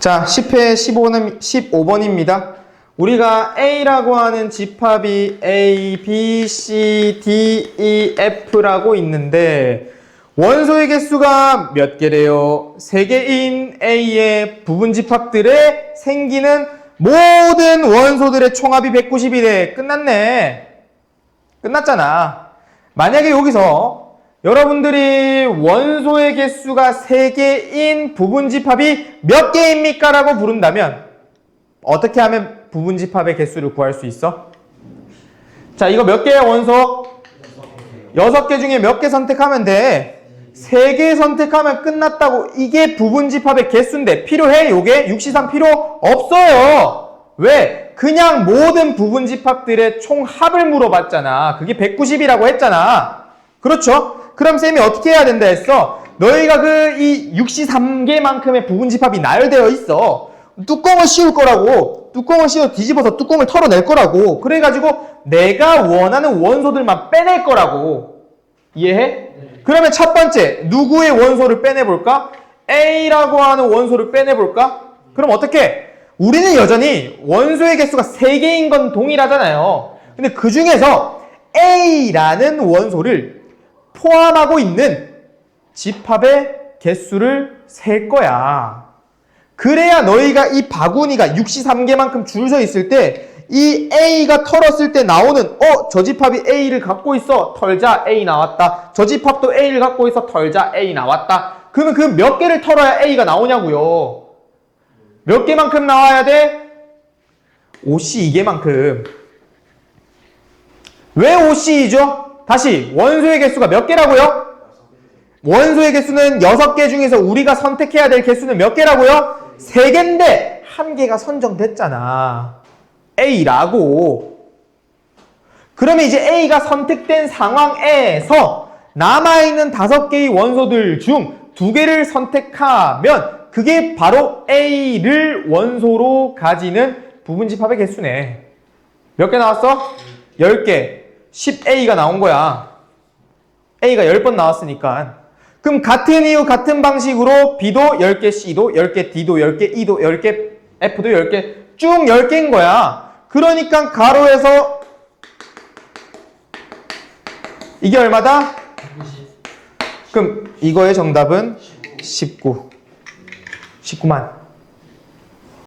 자, 10회 15번, 15번입니다. 우리가 A라고 하는 집합이 A, B, C, D, E, F라고 있는데 원소의 개수가 몇 개래요? 3개인 A의 부분 집합들에 생기는 모든 원소들의 총합이 190이래. 끝났네. 끝났잖아. 만약에 여기서 여러분들이 원소의 개수가 3개인 부분집합이 몇 개입니까? 라고 부른다면 어떻게 하면 부분집합의 개수를 구할 수 있어? 자, 이거 몇 개의 원소? 6개 중에 몇 개 선택하면 돼? 3개 선택하면 끝났다고 이게 부분집합의 개수인데 필요해? 요게? 6시산 필요 없어요. 왜? 그냥 모든 부분집합들의 총합을 물어봤잖아. 그게 190이라고 했잖아. 그렇죠? 그럼 쌤이 어떻게 해야 된다 했어? 너희가 그 이 63개만큼의 부분집합이 나열되어 있어. 뚜껑을 씌울 거라고. 뚜껑을 씌워 뒤집어서 뚜껑을 털어낼 거라고. 그래가지고 내가 원하는 원소들만 빼낼 거라고. 이해해? 그러면 첫 번째 누구의 원소를 빼내볼까? A라고 하는 원소를 빼내볼까? 그럼 어떻게? 우리는 여전히 원소의 개수가 3개인 건 동일하잖아요. 근데 그 중에서 A라는 원소를 포함하고 있는 집합의 개수를 셀 거야. 그래야 너희가 이 바구니가 63개만큼 줄 서 있을 때 이 A가 털었을 때 나오는 어, 저 집합이 A를 갖고 있어. 털자 A 나왔다. 저 집합도 A를 갖고 있어. 털자 A 나왔다. 그러면 그 몇 개를 털어야 A가 나오냐고요. 몇 개만큼 나와야 돼? 5C 2개만큼. 왜 5C이죠? 다시 원소의 개수가 몇 개라고요? 원소의 개수는 6개 중에서 우리가 선택해야 될 개수는 몇 개라고요? 3개인데 한 개가 선정됐잖아. A라고. 그러면 이제 A가 선택된 상황에서 남아있는 5개의 원소들 중 2개를 선택하면 그게 바로 A를 원소로 가지는 부분집합의 개수네. 몇 개 나왔어? 10개. 10A가 나온 거야. A가 10번 나왔으니까. 그럼 같은 이유, 같은 방식으로 B도 10개, C도 10개, D도 10개, E도 10개, F도 10개, 쭉 10개인 거야. 그러니까 가로에서 이게 얼마다? 그럼 이거의 정답은 19. 19만.